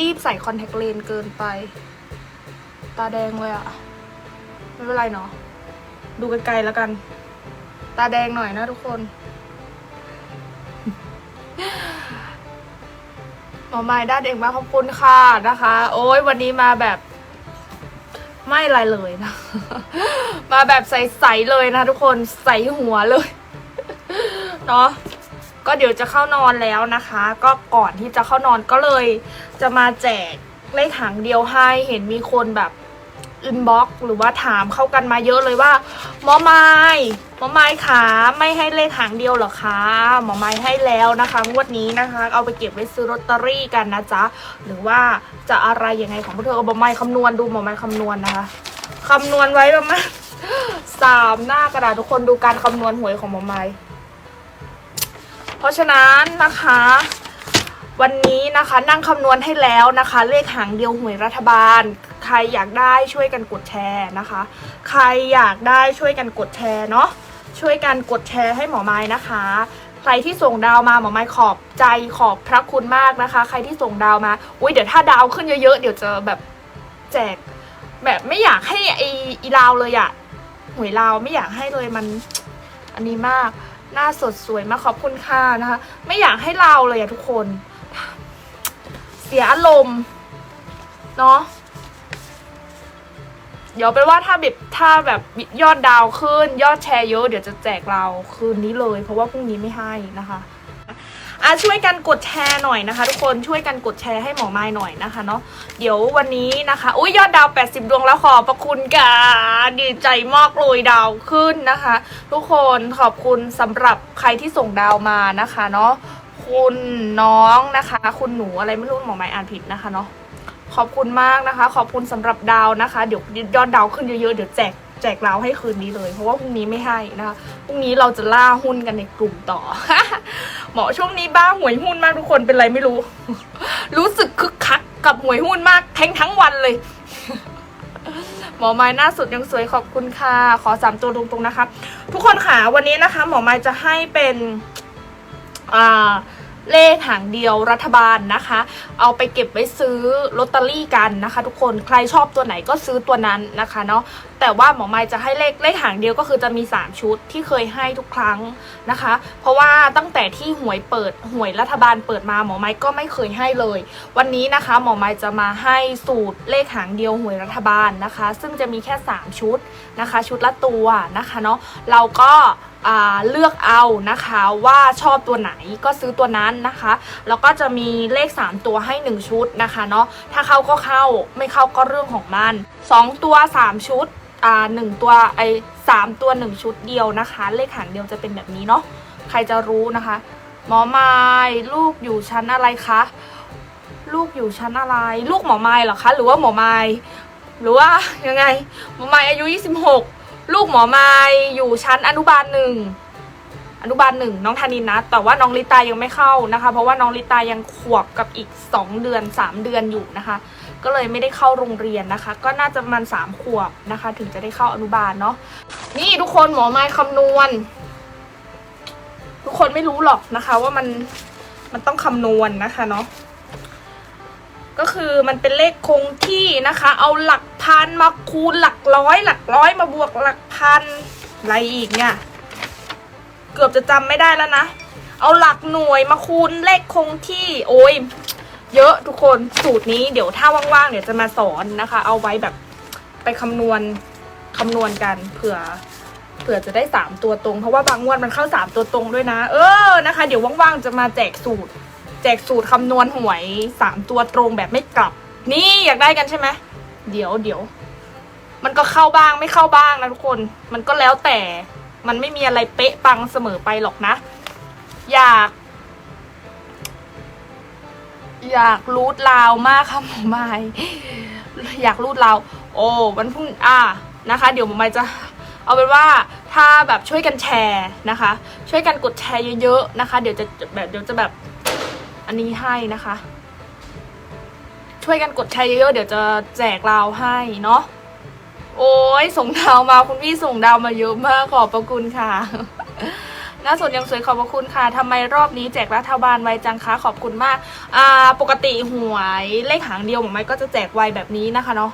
รีบใส่คอนแทคเลนส์เกินไป ตาแดงเลยอะไม่เป็นไรเนาะดูไกลๆแล้วกัน ตาแดงหน่อยนะทุกคนหมอไม้ด้านเองมากขอบคุณค่ะนะคะ โอ้ยวันนี้มาแบบ ไม่อะไรเลยนะ มาแบบใสๆเลยนะทุกคนใสหัวเลย เนาะ ก็เดี๋ยวจะเข้านอนแล้วนะคะ ก็ก่อนที่จะเข้านอนก็เลย จะมาแจกเลขหางเดียวให้เห็นมีคนแบบอินบ็อกหรือว่าถามเข้ากันมาเยอะเลยว่าหมอไม้หมอไม้ขาไม่ให้เลขหางเดียวหรอคะหมอไม้ให้แล้วนะคะงวดนี้นะคะ เอาไปเก็บไว้ซื้อลอตเตอรี่กันนะจ๊ะหรือว่าจะอะไรยังไงของพวกเธอหมอไม้คำนวณดูหมอไม้คำนวณนะคะคำนวณไว้ประมาณสามหน้ากระดาษทุกคนดูการคำนวณหวยของหมอไม้ เพราะฉะนั้นนะคะ วันนี้นะคะนั่งคำนวณให้แล้วนะคะ เลขหางเดียวหวยรัฐบาล ใครอยากได้ช่วยกันกดแชร์นะคะ ใครอยากได้ช่วยกันกดแชร์เนาะช่วยกันกดแชร์ให้หมอไม้นะคะ ใครที่ส่งดาวมาหมอไม้ขอบใจขอบพระคุณมากนะคะ ใครที่ส่งดาวมาอุ้ยเดี๋ยวถ้าดาวขึ้นเยอะๆเดี๋ยวจะแบบแจกแบบไม่อยากให้ไออีลาวเลยอะหวยลาวไม่อยากให้เลยมัน อันนี้มาก หน้าสดสวยมากขอบคุณค่ะนะคะ ไม่อยากให้เราเลยอะทุกคน เสียอารมณ์เนาะเดี๋ยวเป็นว่าถ้าแบบถ้าแบบยอดดาวขึ้น ยอดแชร์เยอะเดี๋ยวจะแจกเราคืนนี้เลย เพราะว่าพรุ่งนี้ไม่ให้นะคะ อะช่วยกันกดแชร์หน่อยนะคะ ทุกคนช่วยกันกดแชร์ให้หมอไม้หน่อยนะคะเนาะเดี๋ยววันนี้นะคะอุ้ยยอดดาว 80 ดวงแล้วขอบพระคุณค่ะดีใจมากเลยดาวขึ้นนะคะ ทุกคนขอบคุณสำหรับใครที่ส่งดาวมานะคะเนาะคุณน้องนะคะ คุณหนูอะไรไม่รู้หมอไม้อ่านผิดนะคะเนาะขอบคุณมากนะคะ ขอบคุณสำหรับดาวนะคะ เดี๋ยวยอดดาวขึ้นเยอะๆเดี๋ยวแจก แจกดาให้คืนนี้เลย เพราะว่าพรุ่งนี้ไม่ให้นะคะพรุ่งนี้เราจะล่าหุ้นกันในกลุ่มต่อ หมอช่วงนี้บ้าหวยหุ้นมากทุกคนเป็นไรไม่รู้ รู้สึกคึกคักกับหวยหุ้นมากแทงทั้งวันเลย หมอไม้หน้าสุดยังสวยขอบคุณค่ะ ขอสามตัวตรงๆนะคะ ทุกคนค่ะวันนี้นะคะ หมอไม้จะให้เป็นอ่า เลขหางเดียวรัฐบาลนะคะ เอาไปเก็บไว้ซื้อลอตเตอรี่กันนะคะ ทุกคนใครชอบตัวไหนก็ซื้อตัวนั้นนะคะเนาะแต่ว่าหมอไม้จะให้เลขเลขหางเดียวก็คือจะมี 3 ชุดที่เคยให้ทุกครั้งนะคะ เพราะว่าตั้งแต่ที่หวยเปิดหวยรัฐบาลเปิดมาหมอไม้ก็ไม่เคยให้เลย วันนี้นะคะหมอไม้จะมาให้สูตรเลขหางเดียวหวยรัฐบาลนะคะ ซึ่งจะมีแค่ 3 ชุดนะคะ ชุดละตัวนะคะเนาะเราก็ เลือกเอานะคะว่าชอบตัวไหนก็ซื้อตัวนั้นนะคะ แล้วก็จะมีเลข 3 ตัวให้ 1 ชุดนะคะเนาะถ้าเข้าก็เข้าไม่เข้าก็เรื่องของมัน 2 ตัว 3 ชุดอ่าหนึ่งตัวไอสามตัว 1 ชุดเดียวนะคะ เลขหางเดียวจะเป็นแบบนี้เนาะใครจะรู้นะคะ หมอไม้ลูกอยู่ชั้นอะไรคะลูกอยู่ชั้นอะไร ลูกหมอไม้เหรอคะ หรือว่าหมอไม้หรือว่ายังไงหมอไม้อายุ 26 ลูกหมอไม้อยู่ชั้นอนุบาลหนึ่งอนุบาลหนึ่งน้องธานินนะ แต่ว่าน้องลิตายังไม่เข้านะคะ เพราะว่าน้องลิตายังขวบกับอีก 2 เดือน 3 เดือนอยู่นะคะ ก็เลยไม่ได้เข้าโรงเรียนนะคะ ก็น่าจะมันสามขวบนะคะ ถึงจะได้เข้าอนุบาลเนาะนี่ทุกคนหมอไม้คำนวณ ทุกคนไม่รู้หรอกนะคะ ว่ามันมันต้องคำนวณนะคะเนาะ ก็คือมันเป็นเลขคงที่นะคะ เอาหลักพันมาคูณหลักร้อย หลักร้อยมาบวกหลักพันอะไรอีกเนี่ย เกือบจะจำไม่ได้แล้วนะ เอาหลักหน่วยมาคูณเลขคงที่ โอ้ยเยอะทุกคนสูตรนี้เดี๋ยวถ้าว่างๆเดี๋ยวจะมาสอนนะคะ เอาไว้แบบไปคำนวณคำนวณกันเผื่อเผื่อจะได้สามตัวตรง เพราะว่าบางงวดมันเข้าสามตัวตรงด้วยนะ เออนะคะ เดี๋ยวว่างๆจะมาแจกสูตร แจกสูตรคำนวณหวยสามตัวตรงแบบไม่กลับ นี่อยากได้กันใช่ไหมเดี๋ยวเดี๋ยวมันก็เข้าบ้างไม่เข้าบ้างนะทุกคน มันก็แล้วแต่มันไม่มีอะไรเป๊ะปังเสมอไปหรอกนะ อยาก อยากรูดลาวมากค่ะหมอไม้อยากรูดลาวโอ้วันพรุ่งอ่านะคะ เดี๋ยวหมอไม้จะเอาเป็นว่าถ้าแบบช่วยกันแชร์นะคะ ช่วยกันกดแชร์เยอะๆนะคะ เดี๋ยวจะแบบเดี๋ยวจะแบบ อันนี้ให้นะคะ ช่วยกันกดแชร์เยอะๆเดี๋ยวจะแจกเราให้เนาะโอ้ยส่งดาวมาคุณพี่ส่งดาวมาเยอะมากขอบพระคุณค่ะน้าสดยังสวยขอบพระคุณค่ะทำไมรอบนี้แจกรัฐบาลไวจังคะขอบคุณมาก อ่า ปกติหวยเลขหางเดียวหมอไม้ก็จะแจกไวแบบนี้นะคะเนาะ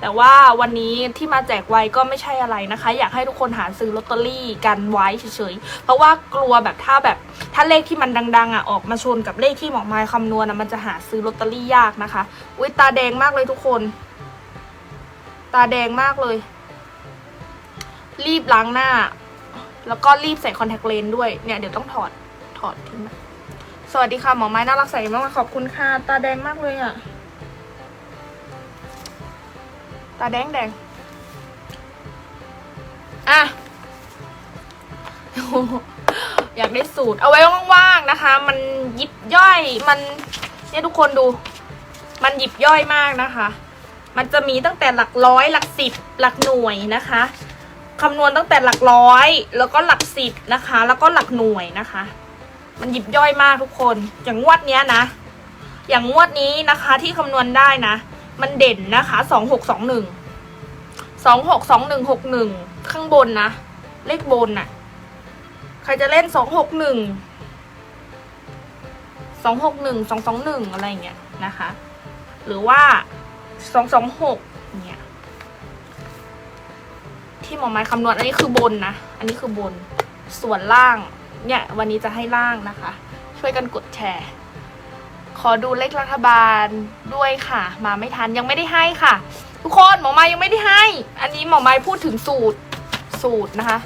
แต่ว่าวันนี้ที่มาแจกไว้ก็ไม่ใช่อะไรนะคะ อยากให้ทุกคนหาซื้อลอตเตอรี่กันไว้เฉยๆ เพราะว่ากลัวแบบถ้าแบบถ้าเลขที่มันดัง ๆอะออกมาชนกับเลขที่หมอไม้คำนวณอะมันจะหาซื้อลอตเตอรี่ยากนะคะอุ้ยตาแดงมากเลยทุกคน ตาแดงมากเลย รีบล้างหน้า แล้วก็รีบใส่คอนแทคเลนส์ด้วยเนี่ยเดี๋ยวต้องถอดถอดทิ้งสวัสดีค่ะหมอไม้น่ารักใส่มากขอบคุณค่ะตาแดงมากเลยอะ ตาแดงแดงอะอยากได้สูตร เอาไว้ว่างๆนะคะ มันยิบย่อยมันเนี่ยทุกคนดู มันหยิบย่อยมากนะคะ มันจะมีตั้งแต่หลักร้อย หลักสิบ หลักหน่วยนะคะคำนวณตั้งแต่หลักร้อย แล้วก็หลักสิบนะคะ แล้วก็หลักหน่วยนะคะ มันหยิบย่อยมากทุกคน อย่างงวดเนี้ยนะ อย่างงวดนี้นะคะที่คำนวณได้นะ มันเด่นนะคะสองหกสองหนึ่งสองหกสองหนึ่งหกหนึ่งข้างบนนะ เลขบนน่ะ ใครจะเล่นสองหกหนึ่งสองหกหนึ่งสองสองหนึ่งอะไรอย่างเงี้ยนะคะ หรือว่าสองสองหกเนี่ยที่หมอไม้คำนวณอันนี้คือบนนะ อันนี้คือบน ส่วนล่าง เนี่ย วันนี้จะให้ล่างนะคะ ช่วยกันกดแชร์ ขอดูเลขรัฐบาลด้วยค่ะ มาไม่ทันยังไม่ได้ให้ค่ะ ทุกคนหมอไม้ยังไม่ได้ให้ อันนี้หมอไม้พูดถึงสูตรสูตรนะคะ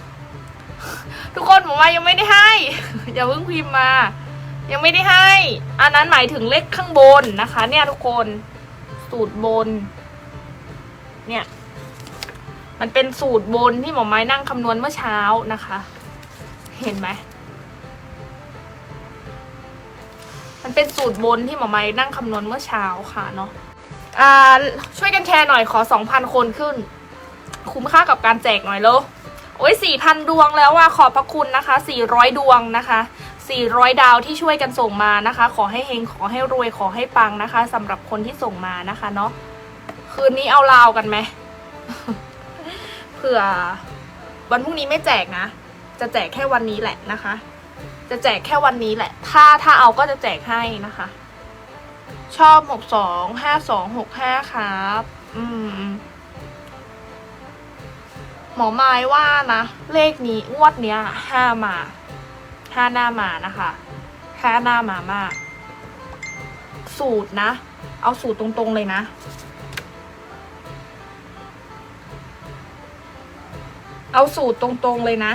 ทุกคนหมอไม้ยังไม่ได้ให้ อย่าเพิ่งพิมพ์มา ยังไม่ได้ให้ อันนั้นหมายถึงเลขข้างบนนะคะ เนี่ยทุกคนสูตรบน เนี่ย มันเป็นสูตรบนที่หมอไม้นั่งคำนวณเมื่อเช้านะคะ เห็นไหม มันเป็นสูตรบนที่หมอไม้นั่งคำนวณเมื่อเช้าค่ะเนาะอ่าช่วยกันแชร์หน่อยขอสองพันคนขึ้น คุ้มค่ากับการแจกหน่อยเลยโอ้ยสี่พันดวงแล้วว่าขอบพระคุณนะคะสี่ร้อยดวงนะคะสี่ร้อยดาวที่ช่วยกันส่งมานะคะ ขอให้เฮงขอให้รวยขอให้ปังนะคะสำหรับคนที่ส่งมานะคะเนาะคืนนี้เอาลาวกันไหมเผื่อวันพรุ่งนี้ไม่แจกนะ จะแจกแค่วันนี้แหละนะคะ จะแจกแค่วันนี้แหละ ถ้าถ้าเอาก็จะแจกให้นะคะ ชอบหกสองห้าสองหกห้าครับ อืม หมอไม้ว่านะ เลขนี้งวดเนี้ยห้ามาห้าหน้ามานะคะห้าหน้ามามาก สูตรนะ เอาสูตรตรงๆเลยนะเอาสูตรตรงๆเลยนะ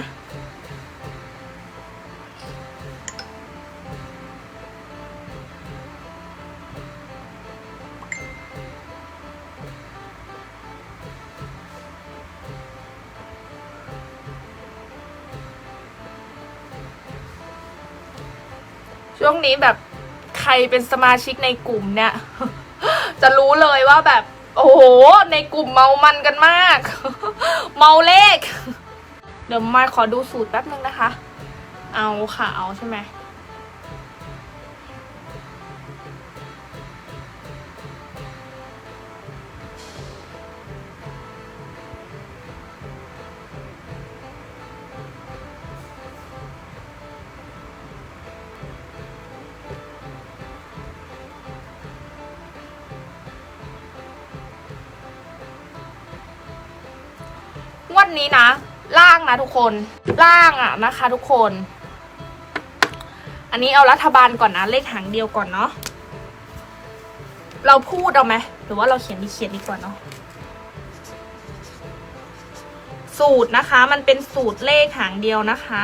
ช่วงนี้แบบใครเป็นสมาชิกในกลุ่มเนี่ย จะรู้เลยว่าแบบ โอ้โห ในกลุ่มเมามันกันมาก เมาเลข เดี๋ยวมาขอดูสูตรแป๊บนึงนะคะ เอาค่ะเอาใช่ไหม นะ ล่างนะทุกคน ล่างอะนะคะ ทุกคน อันนี้เอารัฐบาลก่อนนะเลขหางเดียวก่อนเนาะ เราพูดเอาไหมหรือว่าเราเขียนดีเขียนดีกว่าเนาะ สูตรนะคะ มันเป็นสูตรเลขหางเดียวนะคะ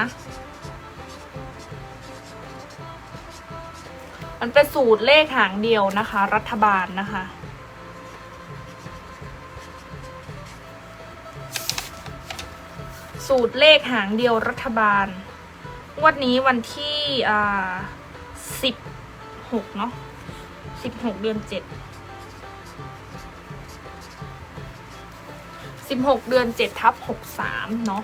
มันเป็นสูตรเลขหางเดียวนะคะ รัฐบาลนะคะ สูตรเลขหางเดียวรัฐบาล วันนี้วันที่อ่าสิบหกเนาะสิบหกเดือนเจ็ดสิบหกเดือนเจ็ดทับหกสามเนาะ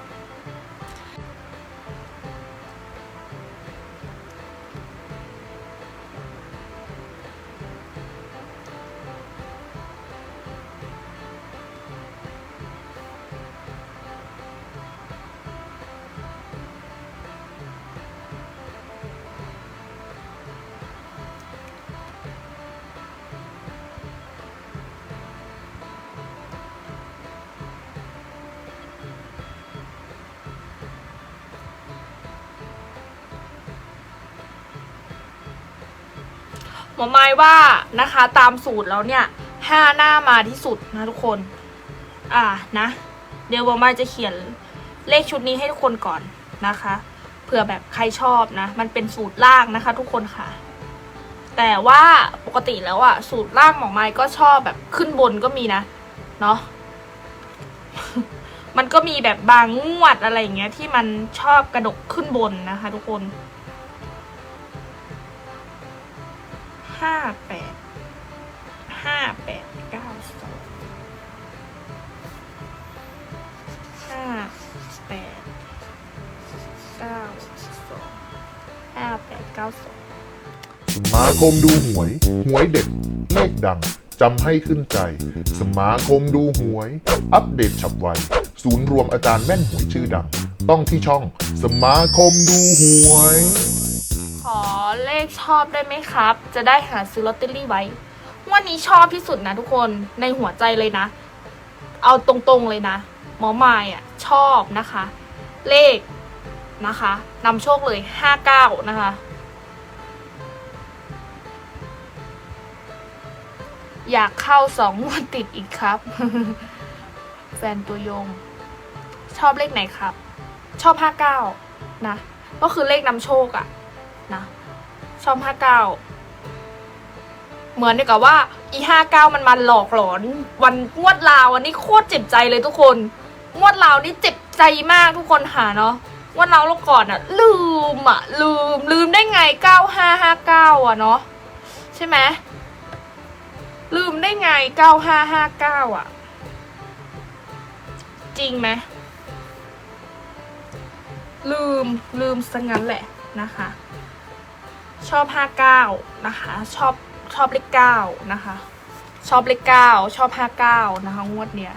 หมอไม้ว่านะคะตามสูตรแล้วเนี่ยห้าหน้ามาที่สุดนะทุกคน อ่านะ เดี๋ยวหมอไม้จะเขียนเลขชุดนี้ให้ทุกคนก่อนนะคะเผื่อแบบใครชอบนะ มันเป็นสูตรล่างนะคะ ทุกคนค่ะ แต่ว่าปกติแล้วอะสูตรล่างหมอไม้ก็ชอบแบบขึ้นบนก็มีนะ เนาะมันก็มีแบบบางงวดอะไรอย่างเงี้ยที่มันชอบกระดกขึ้นบนนะคะ ทุกคน ห้าแปดห้าแปดเก้าสองห้าแปดเก้าสองห้าแปดเก้าสองสมาคมดูหวย หวยเด็ดเลขดัง จำให้ขึ้นใจ สมาคมดูหวย อัปเดตฉับไว ศูนย์รวมอาจารย์แม่นหวยชื่อดัง ต้องที่ช่อง สมาคมดูหวย ชอบได้ไหมครับ จะได้หาซื้อลอตเตอรี่ไว้วันนี้ชอบที่สุดนะทุกคนในหัวใจเลยนะ เอาตรงๆเลยนะ หมอไม้อะชอบนะคะ เลขนะคะนำโชคเลยห้าเก้านะคะอยากเข้าสองงวดติดอีกครับ แฟนตัวยง ชอบเลขไหนครับ ชอบห้าเก้านะ ก็คือเลขนำโชคอะนะ ชอบห้าเก้าเหมือนกับว่าอีห้าเก้ามันมาหลอกหลอน วันงวดลาวอันนี้โคตรเจ็บใจเลยทุกคน งวดลาวนี่เจ็บใจมากทุกคนหาเนาะงวดลาวเราก่อนอะลืมอะลืมลืมได้ไงเก้าห้าห้าเก้าอะเนาะใช่ไหมลืมได้ไงเก้าห้าห้าเก้าอะจริงไหมลืมลืมซะงั้นแหละนะคะ ชอบห้าเก้านะคะ ชอบชอบเลขเก้านะคะ ชอบเลขเก้าชอบห้าเก้านะคะงวดเนี้ย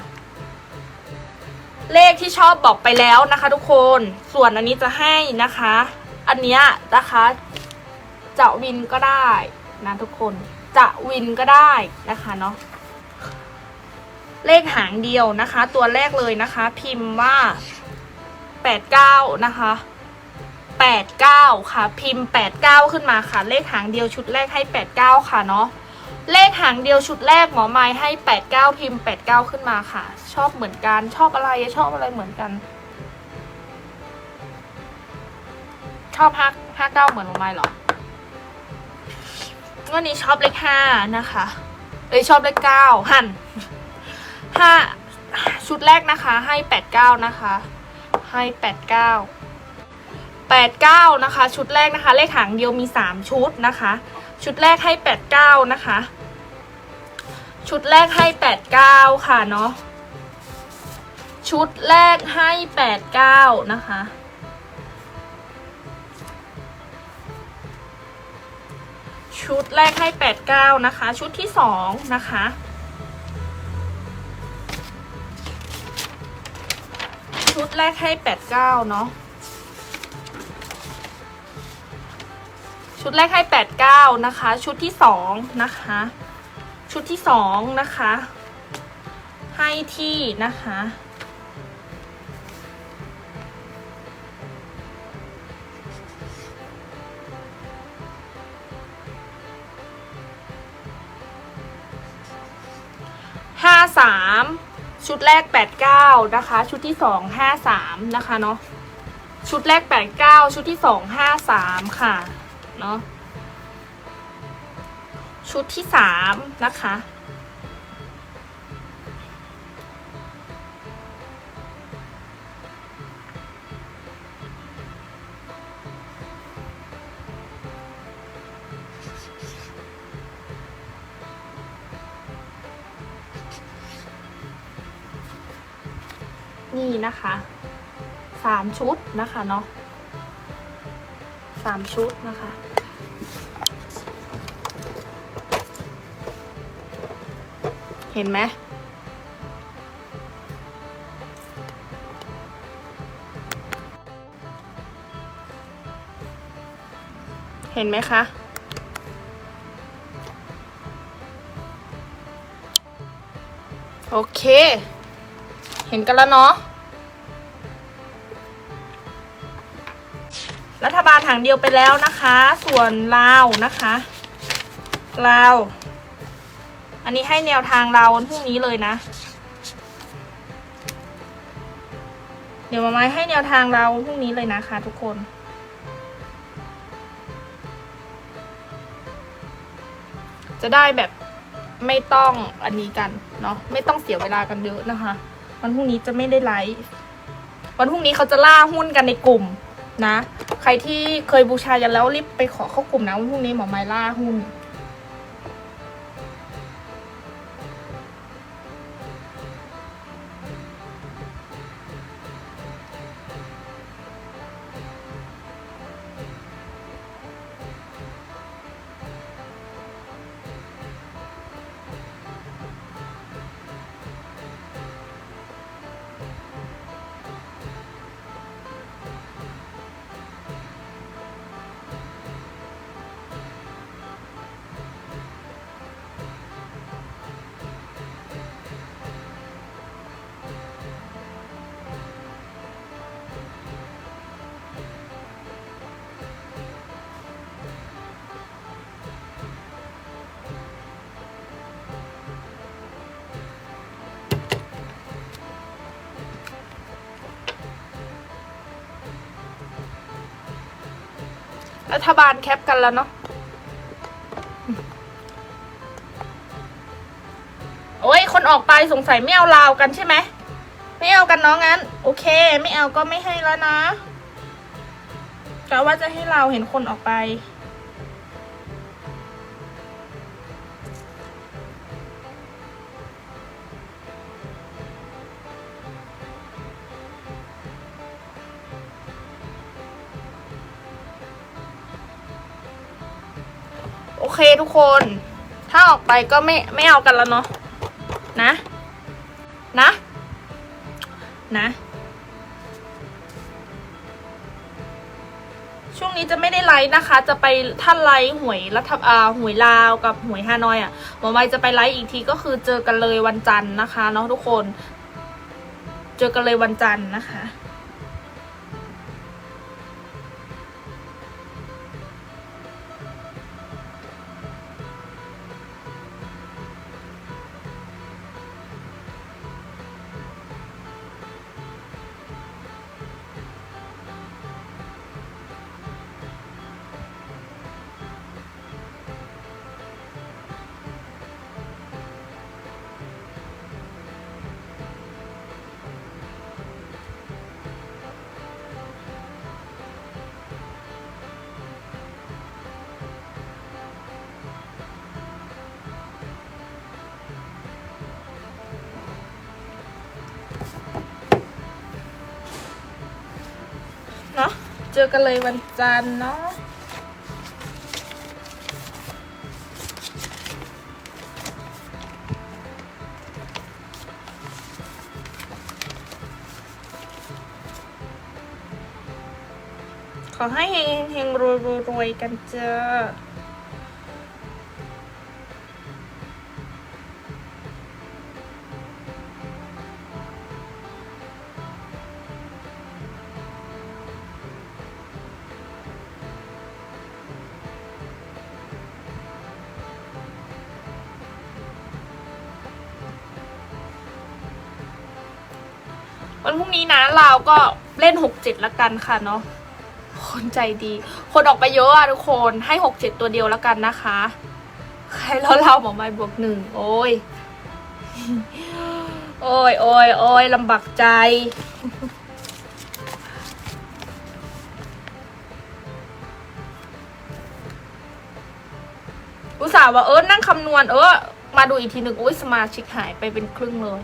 เลขที่ชอบบอกไปแล้วนะคะ ทุกคนส่วนอันนี้จะให้นะคะ อันเนี้ยนะคะจะวินก็ได้นะทุกคนจะวินก็ได้นะคะเนาะเลขหางเดียวนะคะ ตัวแรกเลยนะคะ พิมพ์ว่าแปดเก้านะคะ แปดเก้าค่ะ พิมพ์แปดเก้าขึ้นมาค่ะ เลขหางเดียวชุดแรกให้แปดเก้าค่ะเนาะเลขหางเดียวชุดแรกหมอไม้ให้แปดเก้าพิมพ์แปดเก้าขึ้นมาค่ะ ชอบเหมือนกันชอบอะไรชอบอะไรเหมือนกัน ชอบห้าห้าเก้าเหมือนหมอไม้หรอวันนี้ชอบเลขห้านะคะเอ้ยชอบเลขเก้าหันห้าชุดแรกนะคะให้แปดเก้านะคะ ให้แปดเก้าแปดเก้านะคะ ชุดแรกนะคะ เลขหางเดียวมีสามชุดนะคะ ชุดแรกให้แปดเก้านะคะ ชุดแรกให้แปดเก้าค่ะเนาะชุดแรกให้แปดเก้านะคะ ชุดแรกให้แปดเก้านะคะ ชุดที่สองนะคะ ชุดแรกให้แปดเก้าเนาะ ชุดแรกให้แปดเก้านะคะ ชุดที่สองนะคะ ชุดที่สองนะคะ ให้ที่นะคะ ห้าสามชุดแรกแปดเก้านะคะ ชุดที่สองห้าสามนะคะเนาะชุดแรกแปดเก้าชุดที่สองห้าสามค่ะ เนาะชุดที่สามนะคะ นี่นะคะสามชุดนะคะเนาะสามชุดนะคะ ห็นไหมเห็นไหมคะ โอเค เห็นกันแล้วเนาะ รัฐบาลหางเดียวไปแล้วนะคะ ส่วนลาวนะคะเรา อันนี้ให้แนวทางเราวันพรุ่งนี้เลยนะ เดี๋ยวมาไม้ให้แนวทางเราวันพรุ่งนี้เลยนะคะ ทุกคน จะได้แบบไม่ต้องอันนี้กันเนาะไม่ต้องเสียเวลากันเยอะนะคะ วันพรุ่งนี้จะไม่ได้ไลฟ์วันพรุ่งนี้เขาจะล่าหุ้นกันในกลุ่มนะ ใครที่เคยบูชายันแล้วรีบไปขอเข้ากลุ่มนะวันพรุ่งนี้หมอไม้ล่าหุ้น ฐบาลแคปกันแล้วเนาะโอ้ย คนออกไปสงสัยไม่เอาลาวกันใช่ไหม ไม่เอากันน้องงั้น โอเค ไม่เอาก็ไม่ให้แล้วนะกะว่าจะให้เราเห็นคนออกไป คน ถ้าออกไปก็ไม่ไม่เอากันแล้วเนาะนะ นะ นะ ช่วงนี้จะไม่ได้ไลฟ์นะคะ จะไปท่านไลฟ์หวยรัฐอ่าหวยลาวกับหวยฮานอยอะ่ะหมอไมจะไปไลฟ์อีกทีก็คือเจอกันเลยวันจันทร์นะคะเนาะทุกคน เจอกันเลยวันจันทร์นะคะ อกันเลยวันจันทร์เนาะขอให้เฮงเฮงรวยรวยรวยกันเจอ ก็เล่นหกเจ็ดละกันค่ะเนาะคนใจดี คนออกไปเยอะอะทุกคนให้หกเจ็ดตัวเดียวละกันนะคะ ใครแล้วเราหมอไม้บวกหนึ่งโอ้ยโอ้ยโอ้ยโอ้ยลำบากใจ อุตส่าห์ว่าเออนั่งคำนวณเออมาดูอีกทีหนึ่งโอ้ยสมาชิกหายไปเป็นครึ่งเลย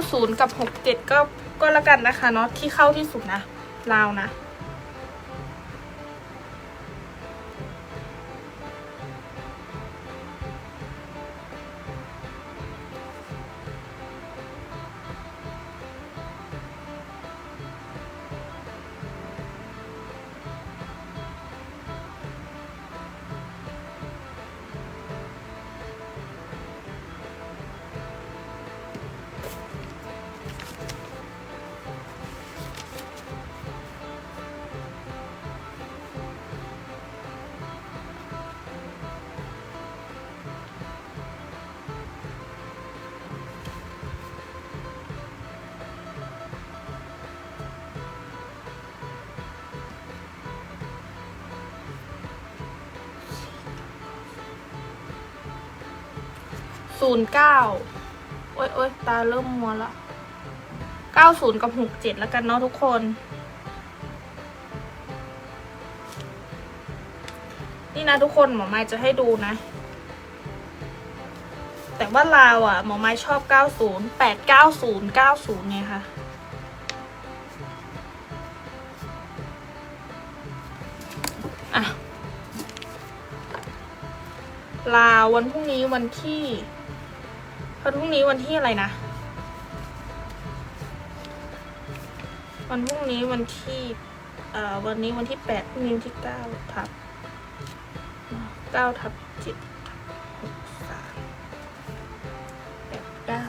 90 กับ 67 ก็ก็แล้วกันนะคะเนาะที่เข้าที่สุดนะลาวนะ ศูนย์เก้าโอ๊ยโอ๊ยตาเริ่มมัวล้วเก้าศูนย์กับหกเจ็ดแล้วกันเนาะทุกคน นี่นะทุกคนหมอไม้จะให้ดูนะ แต่ว่าลาวอะ หมอไม้ชอบ 90 8 90 90ไงคะอะลาววันพรุ่งนี้วันที่ พรุ่งนี้วันที่อะไรนะ วันพรุ่งนี้วันที่เอ่อวันนี้วันที่แปดพรุ่งนี้วันที่เก้าทับเก้าทับเจ็ดหกสามแปดเก้า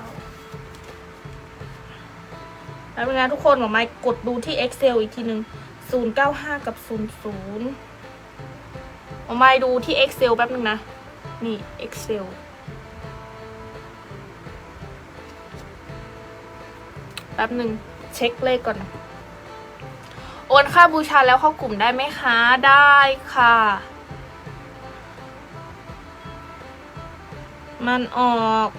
แล้วเป็นไงทุกคนหมอไม้กดดูที่ Excel อีกทีหนึ่งศูนย์เก้าห้ากับศูนย์ศูนย์หมอไม้ดูที่ Excel แป๊บนึงนะ นี่ Excel แป๊บหนึ่งเช็คเลขก่อน โอนค่าบูชาแล้วเข้ากลุ่มได้ไหมคะ ได้ค่ะ มันออก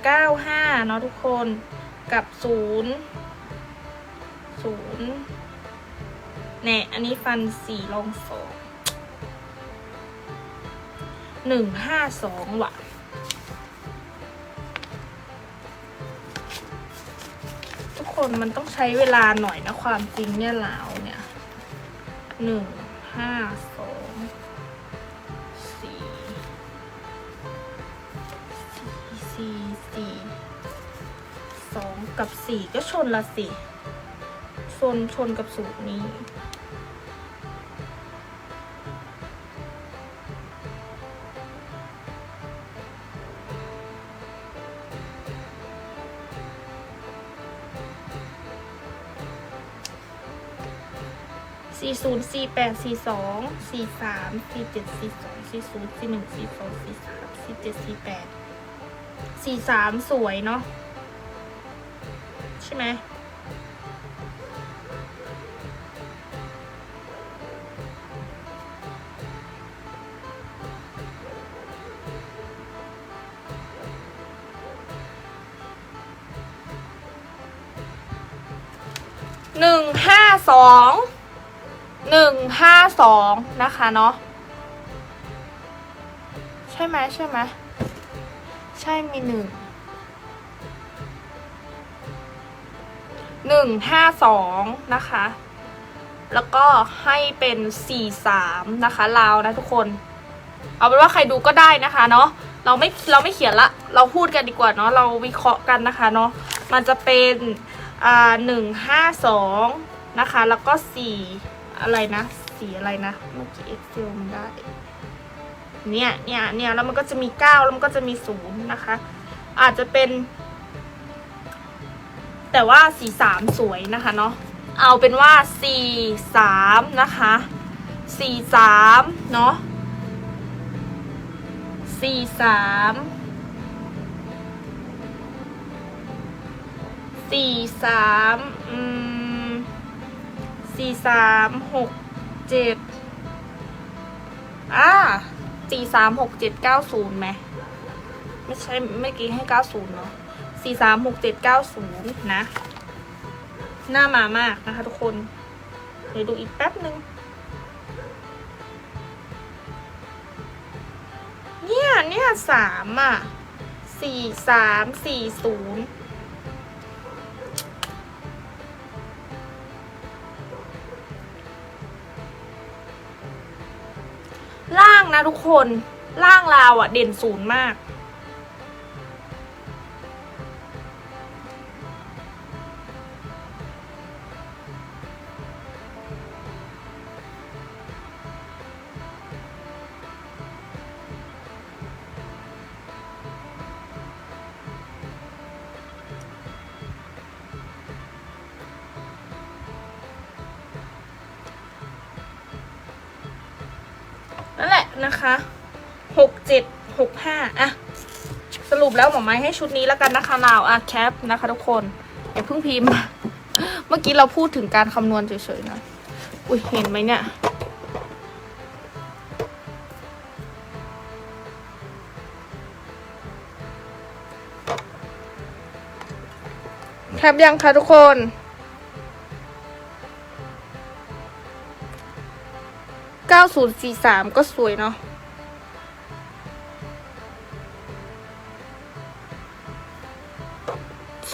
095 เนาะทุกคนกับ 0 0เนี่ยอันนี้ฟัน4ลอง2 152 ว่ะ คนมันต้องใช้เวลาหน่อยนะความจริงเนี่ยลาวเนี่ยหนึ่งห้าสองสี่สี่สี่สองกับสี่ก็ชนละสี่ชนชนกับสูตรนี้ สี่ศูนย์สี่แปดสี่สองสี่สามสี่เจ็ดสี่สองสี่ศูนย์สี่หนึ่งสี่สองสี่สามสี่เจ็ดสี่แปดสี่สามสวยเนาะใช่ไหม สองนะคะเนาะใช่ไหมใช่ไหมใช่มีหนึ่งหนึ่งห้าสองนะคะ แล้วก็ให้เป็นสี่สามนะคะลาวนะทุกคน เอาเป็นว่าใครดูก็ได้นะคะเนาะเราไม่เราไม่เขียนละ เราพูดกันดีกว่าเนาะเราวิเคราะห์กันนะคะเนาะมันจะเป็นอ่าหนึ่งห้าสองนะคะ แล้วก็สี่อะไรนะ สีอะไรนะเมื่อกี้ Excel มันได้ เนี่ยเนี่ยเนี่ยแล้วมันก็จะมีเก้าแล้วมันก็จะมีศูนย์นะคะ อาจจะเป็น แต่ว่าสีสามสวยนะคะเนาะเอาเป็นว่าสี่สามนะคะสี่สามเนาะสี่สามสี่สามอืมสี่สามหก เจ็ดอ่าสี่สามหกเจ็ดเก้าศูนย์ไหมไม่ใช่เมื่อกี้ให้เก้าศูนย์เนาะสี่สามหกเจ็ดเก้าศูนย์นะ หน้ามามากนะคะทุกคนเดี๋ยวดูอีกแป๊บหนึ่งเนี่ย เนี่ยสามอะสี่สามสี่ศูนย์ นะทุกคนล่างลาวอะ่ะเด่นศูนย์มาก สรุปแล้วหมอไม้ให้ชุดนี้แล้วกันนะคะนาวอะแคปนะคะทุกคนอย่าเพิ่งพิมพ์ เมื่อกี้เราพูดถึงการคำนวณเฉยๆนะอุ้ยเห็นไหมเนี่ยแคปยังคะทุกคน 9043 ก็สวยเนาะ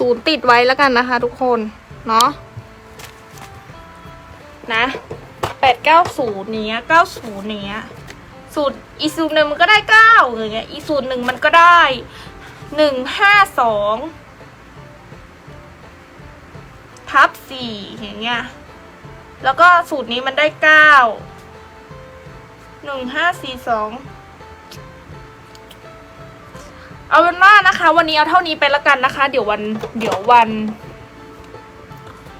ศูนย์ติดไว้แล้วกันนะคะ ทุกคนเนาะนะ890เก้าศูนย์เนี้ย90เนี้ยสูตรอีสูตรหนึ่งมันก็ได้เก้าอย่างเงี้ยอีสูตรหนึ่งมันก็ได้หนึ่งห้าสองทับสี่อย่างเงี้ยแล้วก็สูตรนี้มันได้เก้าหนึ่งห้าสี่สอง เอาเป็นว่านะคะ วันนี้เอาเท่านี้ไปละกันนะคะ เดี๋ยววันเดี๋ยววัน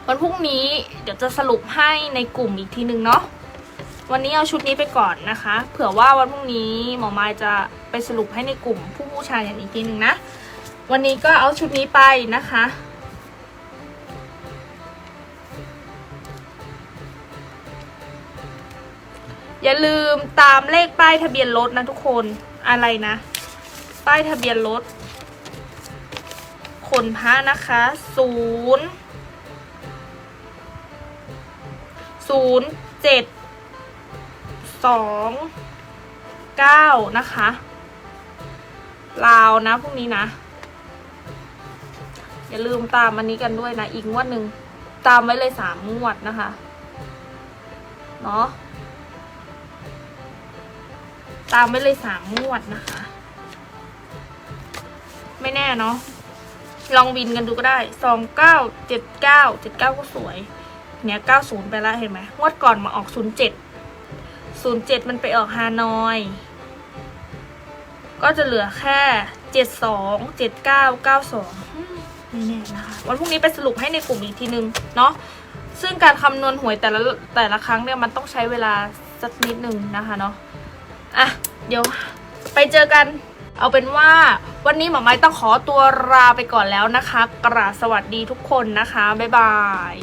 วันพรุ่งนี้เดี๋ยวจะสรุปให้ในกลุ่มอีกทีนึงเนาะวันนี้เอาชุดนี้ไปก่อนนะคะ เผื่อว่าวันพรุ่งนี้หมอไม้จะไปสรุปให้ในกลุ่มผู้ผู้ชายอย่างอีกทีนึงนะ วันนี้ก็เอาชุดนี้ไปนะคะ อย่าลืมตามเลขป้ายทะเบียนรถนะทุกคนอะไรนะ ป้ายทะเบียนรถขนพระนะคะศูนย์ศูนย์เจ็ดสองเก้านะคะลาวนะพรุ่งนี้นะ อย่าลืมตามอันนี้กันด้วยนะ อีกงวดหนึ่งตามไว้เลยสามงวดนะคะ เนาะตามไว้เลยสามงวดนะคะ ไม่แน่เนาะลองบินกันดูก็ได้สองเก้าเจ็ดเก้าเจ็ดเก้าก็สวย เนี่ยเก้าศูนย์ไปล้วเห็นไหมงวดก่อนมาออกศูนย์เจ็ดศูนย์เจ็ดมันไปออกฮานอย ก็จะเหลือแค่เจ็ดสองเจ็ดเก้าเก้าสองไม่แน่นะคะวันพรุ่งนี้ไปสรุปให้ในกลุ่มอีกทีนึงเนาะซึ่งการคำนวณหวยแต่ละแต่ละครั้งเนี่ยมันต้องใช้เวลาสักนิดนึงนะคะเนาะอะเดี๋ยวไปเจอกัน เอาเป็นว่าวันนี้หมอไม้ต้องขอตัวลาไปก่อนแล้วนะคะ กราบสวัสดีทุกคนนะคะ บ๊ายบาย